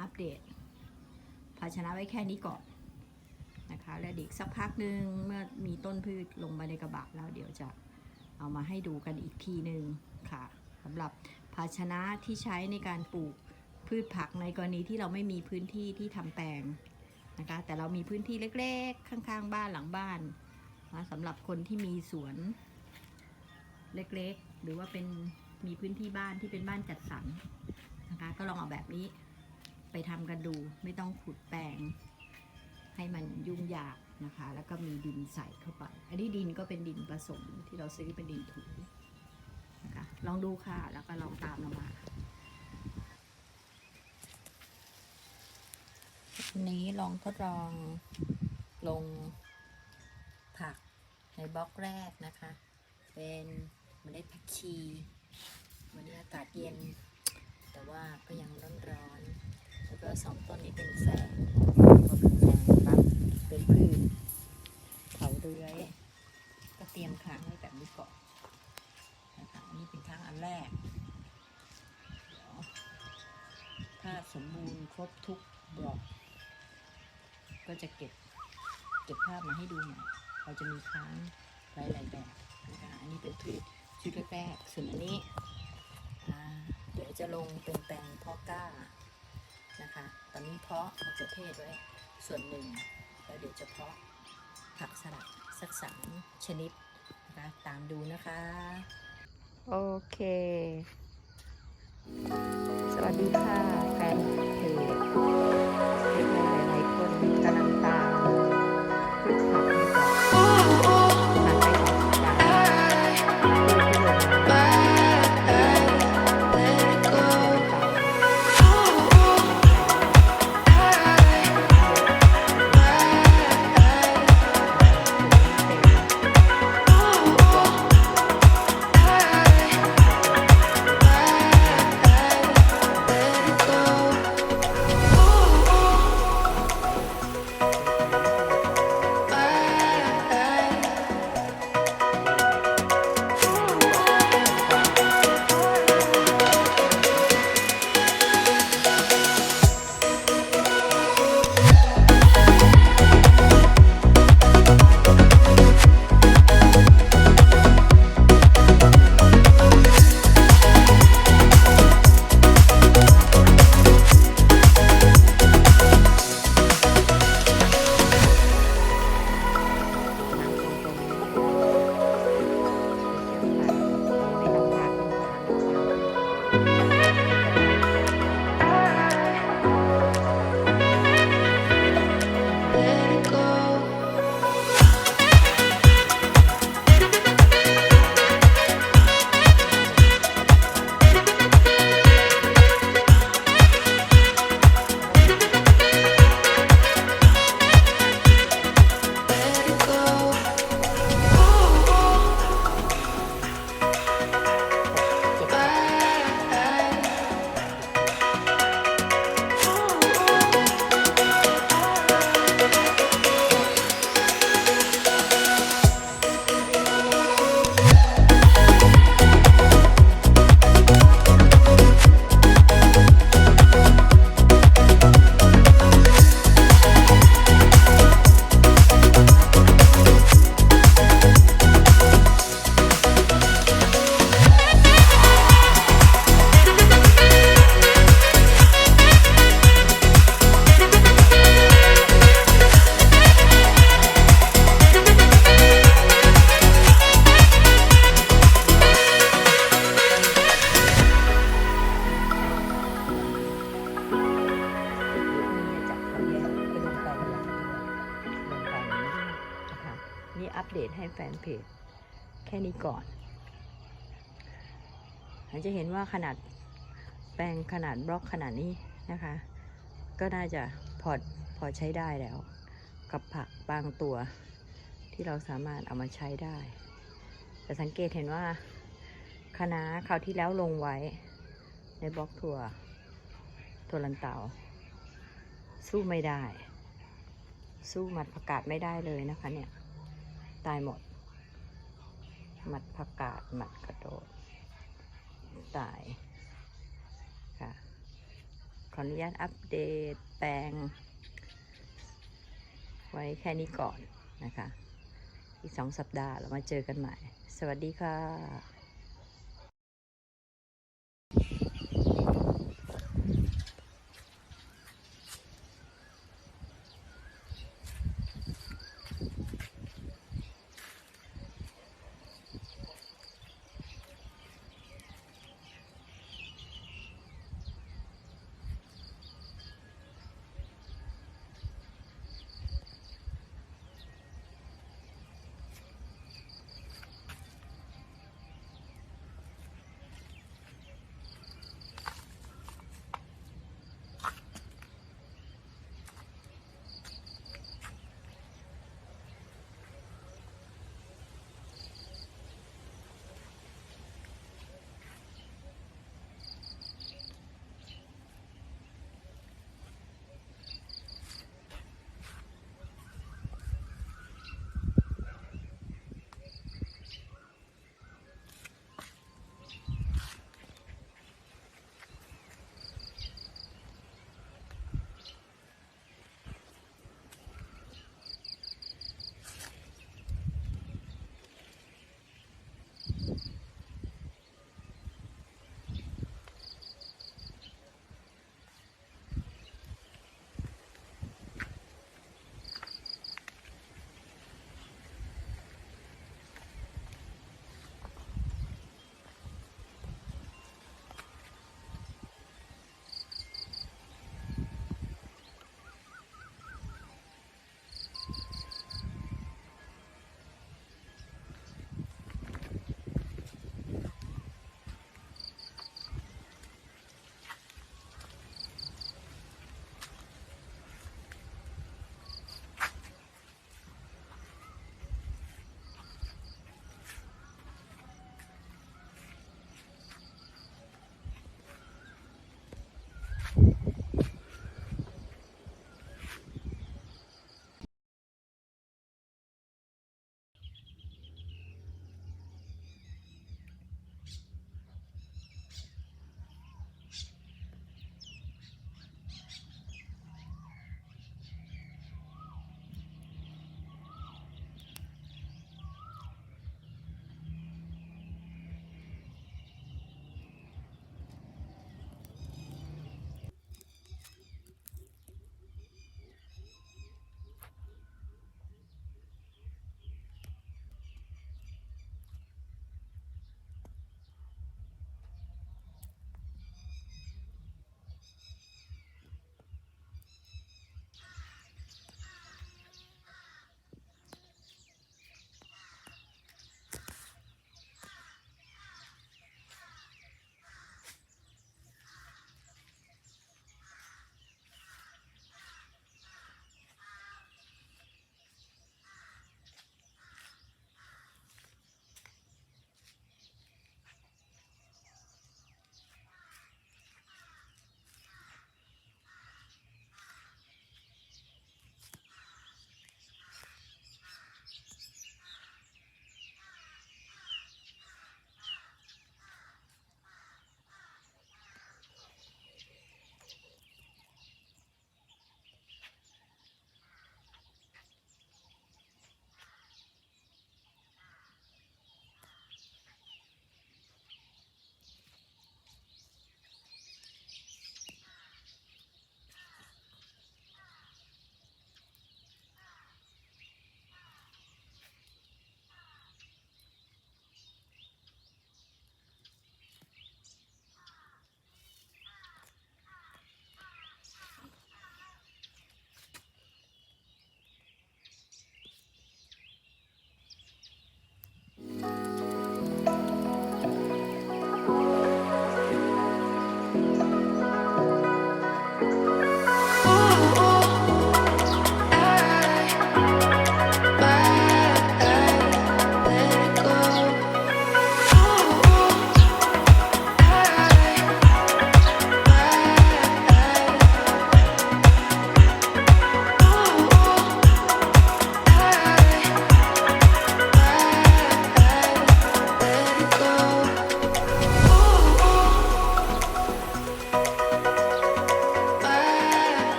อัปเดต ภาชนะไว้แค่นี้ก่อนนะคะ และเด็กสักพักหนึ่งเมื่อมีต้นพืชลงมาในกระบะแล้วเดี๋ยวจะเอามาให้ดูกันอีกทีหนึ่งค่ะสำหรับภาชนะที่ใช้ในการปลูกพืชผักในกรณีที่เราไม่มีพื้นที่ที่ทำแปลงนะคะ แต่เรามีพื้นที่เล็กๆ ข้างๆ บ้านหลังบ้านนะสำหรับคนที่มีสวนเล็กๆ หรือว่าเป็นมีพื้นที่บ้านที่เป็นบ้านจัดสรร นะคะ ก็ลองเอาแบบนี้ ไปทำกันดู ไม่ต้องขุดแปลง ให้มันยุ่งยากนะคะ แล้วก็มีดินใส่เข้าไป อันนี้ดินก็เป็นดินผสมที่เราซื้อเป็นดินถูนะคะ ลองดูค่ะ แล้วก็ลองตามเรามาวันนี้ลองทดลองลงผักในบล็อกแรกนะคะ เป็นเมล็ดผักชี วันนี้อากาศเย็น แต่ว่าก็ยังร้อนๆแล้วก็สองต้นนี้เป็นแฝงพอเป็นแฝงปั๊บเป็นพืชเขาเลื้อยก็เตรียมค้างไว้แบบนี้ก่อนนะคะอันนี้เป็นค้างอันแรกถ้าสมบูรณ์ครบทุกบล็อก ก็จะเก็บเก็บภาพมาให้ดูหน่อยเราจะมีค้างหลายๆแบบนะคะอันนี้เป็นพืชชุดแรกๆส่วนอันนี้ ยวจะลงเป็นแปลงเพาะกล้านะคะ ตอนนี้เพาะมะเขือเทศไว้ส่วนหนึ่ง แล้วเดี๋ยวจะเพาะผักสลัดสักสามชนิดนะคะตามดูนะคะ โอเค สวัสดีค่ะแฟนเพจหลายๆคนกำลังตาม แฟนเพจ แค่นี้ก่อนเราจะเห็นว่าขนาดแปลงขนาดบล็อกขนาดนี้นะคะ ก็น่าจะพอพอใช้ได้แล้ว กับผักบางตัวที่เราสามารถเอามาใช้ได้ แต่สังเกตเห็นว่าคณะคราวที่แล้วลงไว้ในบล็อกถั่วถั่วลันเตา สู้ไม่ได้ สู้มัดผักกาดไม่ได้เลยนะคะเนี่ย ตายหมด หมัดผักกาดหมัดกระโดดตายค่ะ ขออนุญาตอัปเดตแปลง ไว้แค่นี้ก่อนนะคะ อีกสองสัปดาห์เรามาเจอกันใหม่ สวัสดีค่ะ